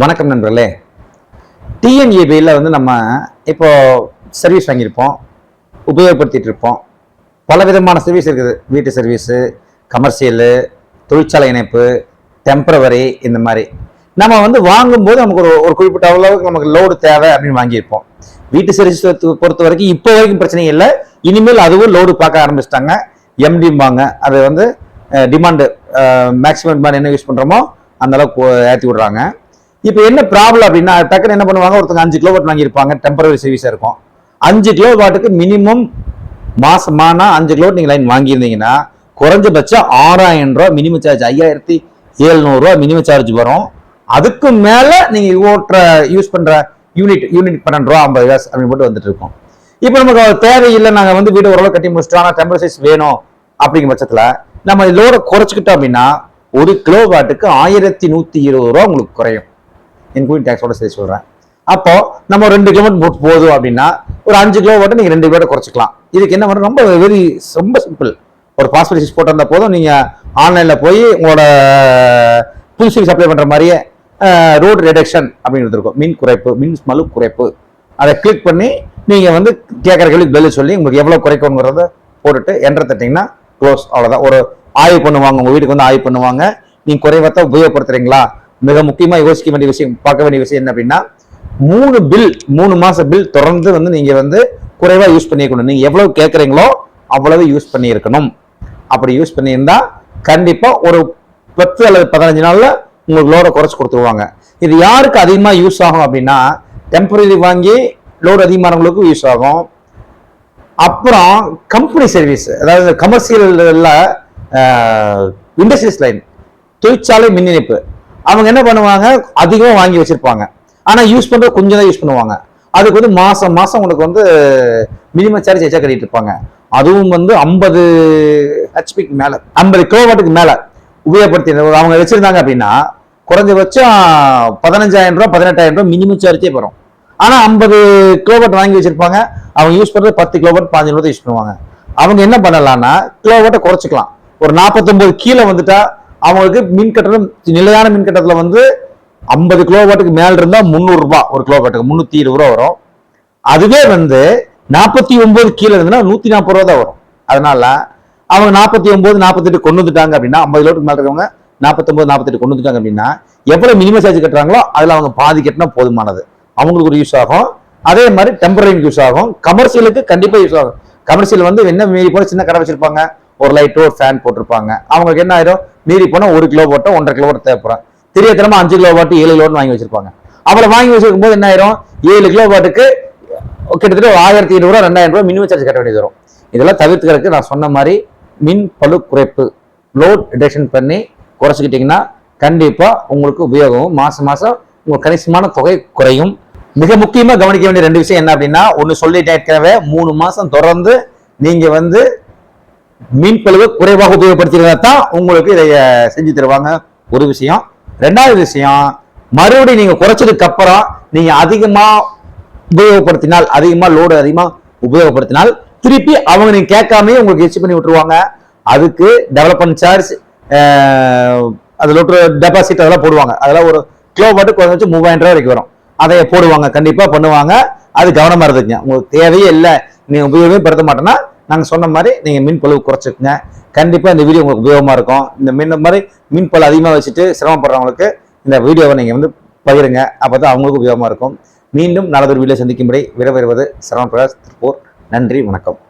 வணக்கம் நண்பர்களே. டிஎன்ஏபியில் வந்து நம்ம இப்போ சர்வீஸ் வாங்கியிருப்போம் உபயோகப்படுத்திகிட்டு இருப்போம். பல விதமான சர்வீஸ் இருக்குது. வீட்டு சர்வீஸு கமர்ஷியலு தொழிற்சாலை இணைப்பு டெம்பரவரி இந்த மாதிரி. நம்ம வந்து வாங்கும்போது நமக்கு ஒரு ஒரு குறிப்பிட்ட அளவுக்கு நமக்கு லோடு தேவை அப்படின்னு வாங்கியிருப்போம். வீட்டு சர்வீஸ் பொறுத்த வரைக்கும் இப்போ வரைக்கும் பிரச்சனை இல்லை. இனிமேல் அதுவும் லோடு பார்க்க ஆரம்பிச்சிட்டாங்க. எம்டிம்பாங்க அது வந்து டிமாண்டு மேக்ஸிமம் டிமாண்ட் என்ன யூஸ் பண்ணுறோமோ அந்தளவுக்கு ஏற்றி விடுறாங்க. இப்போ என்ன ப்ராப்ளம் அப்படின்னா டக்குன்னு என்ன பண்ணுவாங்க? ஒருத்தங்க அஞ்சு கிலோ வாட் வாங்கியிருப்பாங்க டெம்பரரி சர்வீஸாக இருக்கும். அஞ்சு கிலோ வாட்டுக்கு மினிமம் மாசமானா அஞ்சு கிலோ நீங்கள் லைன் வாங்கியிருந்தீங்கன்னா குறைஞ்சபட்சம் ஆறாயிரம் ரூபா மினிமம் சார்ஜ் ஐயாயிரத்தி எழுநூறுவா மினிமம் சார்ஜ் வரும். அதுக்கு மேலே நீங்கள் ஓட்டுற யூஸ் பண்ணுற யூனிட் யூனிட் பன்னெண்டு ரூபா ஐம்பது காசு அப்படின்னு போட்டு வந்துட்டு இருக்கோம். இப்போ நமக்கு தேவையில்லை நாங்கள் வந்து வீடு ஓரளவு கட்டி முடிச்சிட்டோம் ஆனால் டெம்பரரி சைஸ் வேணும் அப்படிங்கிற பட்சத்தில் நம்ம லோடை குறைச்சிக்கிட்டோம் அப்படின்னா ஒரு கிலோ வாட்டுக்கு ஆயிரத்தி நூற்றி இருபது ரூபா உங்களுக்கு குறையும். இன்க்ளூடிங் டேக்ஸோட சேர்த்து சொல்கிறேன் அப்போ நம்ம ரெண்டு கிலோமீட்டர் போட்டு போதும் அப்படின்னா ஒரு அஞ்சு கிலோ வாட்டை நீங்கள் ரெண்டு கிலோ குறைச்சிக்கலாம். இதுக்கு என்ன பண்ணுறது ரொம்ப வெரி ரொம்ப சிம்பிள் ஒரு பாஸ்போர்ட் சைஸ் போட்டிருந்தா போதும். நீங்கள் ஆன்லைனில் போய் உங்களோட புதுசு சப்ளை பண்ணுற மாதிரியே ரோடு ரிடக்ஷன் அப்படின்னு இருக்கும் மின் குறைப்பு மின் மலு குறைப்பு. அதை கிளிக் பண்ணி நீங்கள் வந்து கேட்குற கேள்வி பதில் சொல்லி உங்களுக்கு எவ்வளோ குறைக்கணுங்கிறத போட்டுட்டு என்ட்ரு தட்டிங்கன்னா க்ளோஸ் அவ்வளோதான் ஒரு ஆய்வு பண்ணுவாங்க. உங்கள் வீட்டுக்கு வந்து ஆய்வு பண்ணுவாங்க. நீங்கள் குறைவத்தை உபயோகப்படுத்துறீங்களா? மிக முக்கியமாக யோசிக்க வேண்டிய விஷயம் பார்க்க வேண்டிய விஷயம் என்ன அப்படின்னா மூணு பில் மூணு மாச பில் தொடர்ந்து வந்து நீங்கள் வந்து குறைவாக யூஸ் பண்ணியிருக்கணும். நீங்கள் எவ்வளவு கேட்குறீங்களோ அவ்வளவு யூஸ் பண்ணியிருக்கணும். அப்படி யூஸ் பண்ணியிருந்தா கண்டிப்பாக ஒரு பத்து அல்லது பதினஞ்சு நாளில் உங்களுக்கு லோடை குறைச்சி கொடுத்துருவாங்க. இது யாருக்கு அதிகமாக யூஸ் ஆகும் அப்படின்னா டெம்பரரி வாங்கி லோடு அதிகமானவங்களுக்கு யூஸ் ஆகும். அப்புறம் கம்பெனி சர்வீஸ் அதாவது கமர்ஷியலில் இண்டஸ்ட்ரீஸ் லைன் தொழிற்சாலை மின் இணைப்பு அவங்க என்ன பண்ணுவாங்க? அதிகமாக வாங்கி வச்சிருப்பாங்க. ஆனால் யூஸ் பண்ணுறது கொஞ்சம் தான் யூஸ் பண்ணுவாங்க. அதுக்கு வந்து மாதம் மாதம் உனக்கு வந்து மினிமம் சார்ஜ் எச்சா கட்டிட்டு இருப்பாங்க. அதுவும் வந்து ஐம்பது ஹெச்பிக்கு மேலே ஐம்பது கிலோவாட்டுக்கு மேலே உபயோகப்படுத்தி அவங்க வச்சுருந்தாங்க அப்படின்னா குறைஞ்சபட்சம் பதினஞ்சாயிரம் ரூபா பதினெட்டாயிரம் ரூபா மினிமம் சார்ஜே வரும். ஆனால் ஐம்பது கிலோவாட் வாங்கி வச்சுருப்பாங்க. அவங்க யூஸ் பண்ணுறது பத்து கிலோவாட் பாஞ்சு கிலோ யூஸ் பண்ணுவாங்க. அவங்க என்ன பண்ணலாம்னா கிலோவாட்டை குறைச்சிக்கலாம். ஒரு நாற்பத்தொம்பது கீழே வந்துட்டா அவங்களுக்கு மின் கட்டணம் நிலையான மின் கட்டத்தில் வந்து ஐம்பது கிலோவாட்டுக்கு மேல இருந்தால் முந்நூறுரூபா ஒரு கிலோவாட்டுக்கு. முந்நூற்றி இருபது ரூபா வரும். அதுவே வந்து நாற்பத்தி ஒம்பது கீழே இருந்ததுன்னா நூற்றி நாற்பது ரூபா தான் வரும். அதனால அவங்க நாற்பத்தி ஒம்பது நாற்பத்தெட்டு கொண்டு வந்துட்டாங்க அப்படின்னா ஐம்பது கிலோட்டுக்கு மேலே இருக்கவங்க நாற்பத்தொம்பது நாற்பத்தெட்டு கொண்டு வந்துட்டாங்க அப்படின்னா எவ்வளோ மினிமம் சார்ஜ் கட்டுறாங்களோ அதில் அவங்க பாதி கட்டினா போதுமானது. அவங்களுக்கு ஒரு யூஸ் ஆகும். அதே மாதிரி டெம்பரரிங் யூஸ் ஆகும். கமர்ஷியலுக்கு கண்டிப்பாக யூஸ் ஆகும். கமர்ஷியல் வந்து என்ன மீறி போல சின்ன கடை வச்சிருப்பாங்க. ஒரு லைட்டோ ஒரு ஃபேன் போட்டிருப்பாங்க. அவங்களுக்கு என்ன ஆயிரும்? மீறி போனால் ஒரு கிலோ போட்டோ ஒன்றரை கிலோ போட்டு தேவைப்படும். தினமும் அஞ்சு கிலோ வாட்டு ஏழு கிலோன்னு வாங்கி வச்சிருப்பாங்க. அவளை வாங்கி வச்சிருக்கும் போது என்ன ஆயிரும்? ஏழு கிலோ வாட்டுக்கு கிட்டத்தட்ட ஒரு ஆயிரத்தி இருநூறு ரூபா ரெண்டாயிரம் ரூபாய் மினிமம் சார்ஜ் கட்ட வேண்டியது வரும். இதெல்லாம் தவிர்த்துக்கிறதுக்கு நான் சொன்ன மாதிரி மின் பளு குறைப்பு லோட் டிடெக்ஷன் பண்ணி குறைச்சிக்கிட்டீங்கன்னா கண்டிப்பாக உங்களுக்கு உபயோகம் மாதம் மாதம் உங்களுக்கு கணிசமான தொகை குறையும். மிக முக்கியமாக கவனிக்க வேண்டிய ரெண்டு விஷயம் என்ன அப்படின்னா ஒன்று சொல்லிட்டே ஏற்கனவே மூணு மாதம் தொடர்ந்து நீங்கள் வந்து மீன் குறைவாக உபயோகப்படுத்தினா தான் உங்களுக்கு இதை செஞ்சு தருவாங்க. ஒரு விஷயம். ரெண்டாவது விஷயம் மறுபடியும் நீங்க குறைச்சதுக்கு அப்புறம் நீங்க அதிகமா உபயோகப்படுத்தினால் அதிகமா லோடு அதிகமா உபயோகப்படுத்தினால் திருப்பி அவங்க நீங்க கேட்காமயே உங்களுக்கு எச்சு பண்ணி விட்டுருவாங்க. அதுக்கு டெவலப்மெண்ட் சார்ஜ் அது லோட்டு டெபாசிட் அதெல்லாம் போடுவாங்க. அதெல்லாம் ஒரு கிலோ மட்டும் குறைஞ்சி மூவாயிரம் ரூபாய் வரைக்கும் வரும். அதை போடுவாங்க. கண்டிப்பா பண்ணுவாங்க. அது கவனமா இருந்துக்குங்க. உங்களுக்கு தேவையே இல்லை. நீங்கள் உபயோகமே படுத்த மாட்டேன்னா நாங்கள் சொன்ன மாதிரி நீங்கள் மின் பழுவு குறைச்சிக்கங்க. கண்டிப்பாக இந்த வீடியோ உங்களுக்கு உபயோகமாக இருக்கும். இந்த மின் மாதிரி மின் பழு அதிகமாக வச்சுட்டு சிரமப்படுறவங்களுக்கு இந்த வீடியோவை நீங்கள் வந்து பகிருங்க. அப்போ தான் அவங்களுக்கு உபயோகமாக இருக்கும். மீண்டும் நல்லதொரு வீடியோ சந்திக்கும்படி விரைவருவது சரவண பிரகாஷ் திருப்பூர். நன்றி வணக்கம்.